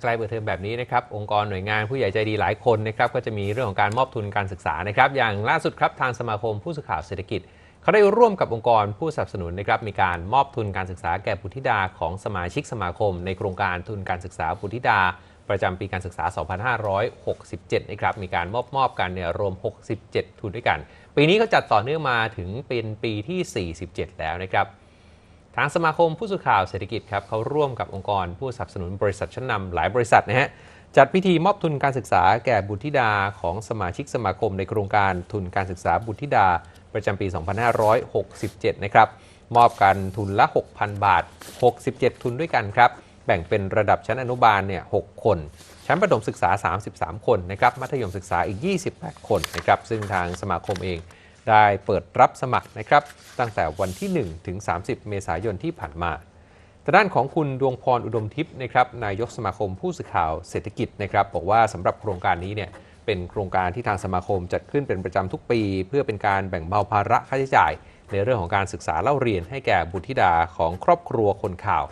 ใกล้เปิดเทอมแบบนี้นะครับองค์กรหน่วยงานผู้ใหญ่ใจดีหลายคนนะครับก็จะมีเรื่องของการมอบทุนการศึกษานะครับอย่างล่าสุดครับทางสมาคมผู้สื่อข่าวเศรษฐกิจเขาได้ร่วมกับองค์กรผู้สนับสนุนนะครับมีการมอบทุนการศึกษาแก่บุตรธิดาของสมาชิกสมาคม ในโครงการทุนการศึกษาบุตรธิดา ประจำปีการศึกษา 2567 นะครับมีการมอบมอบกันเนี่ยรวม 67 ทุนด้วยกัน ปีนี้ก็จัดต่อเนื่องมาถึงเป็นปีที่ 47 แล้วนะครับ ทางสมาคมผู้สื่อข่าวเศรษฐกิจครับเขาร่วมกับองค์กรผู้สนับสนุนบริษัทชั้นนำหลายบริษัทนะฮะจัดพิธีมอบทุนการศึกษาแก่บุตรธิดาของสมาชิกสมาคมในโครงการทุนการศึกษาบุตรธิดา ประจำปี 2567 นะครับมอบกันทุนละ 6,000 บาท 67 ทุนด้วยกันครับแบ่งเป็นระดับชั้นอนุบาลเนี่ย6คน ชั้นประถมศึกษา 33 คนนะครับมัธยมศึกษาอีก 28 คนนะครับซึ่งทางสมาคมเอง ได้เปิดรับสมัครนะครับ ตั้งแต่วันที่ 1 ถึง 30 เมษายนที่ผ่านมาแต่ด้านของคุณดวงพรอุดมทิพย์นะครับนายกสมาคมผู้สื่อข่าวเศรษฐกิจนะครับบอกว่าสำหรับโครงการนี้เนี่ยเป็นโครงการที่ทางสมาคมจัดขึ้นเป็นประจำทุกปี เพื่อเป็นการแบ่งเบาภาระค่าใช้จ่าย ในเรื่องของการศึกษาเล่าเรียนให้แก่บุตรธิดาของครอบครัวคนข่าว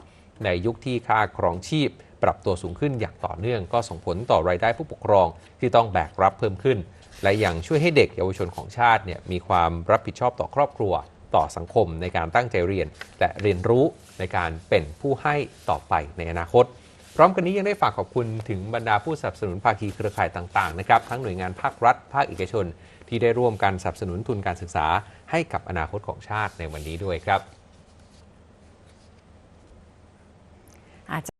ในยุคที่ค่าครองชีพ ปรับตัวสูงขึ้นอย่างต่อเนื่อง ก็ส่งผลต่อรายได้ผู้ปกครองที่ต้องแบกรับเพิ่มขึ้น และยังช่วยให้เด็กเยาวชนของชาติเนี่ยมีความรับผิดชอบต่อครอบครัว ต่อสังคมในการตั้งใจเรียน และเรียนรู้ในการเป็นผู้ให้ต่อไปในอนาคต พร้อมกันนี้ยังได้ฝากขอบคุณถึงบรรดาผู้สนับสนุนภาคีเครือข่ายต่างๆนะครับทั้งหน่วยงานภาครัฐ ภาคเอกชน ที่ได้ร่วมกันสนับสนุนทุนการศึกษาให้กับอนาคตของชาติในวันนี้ด้วยครับ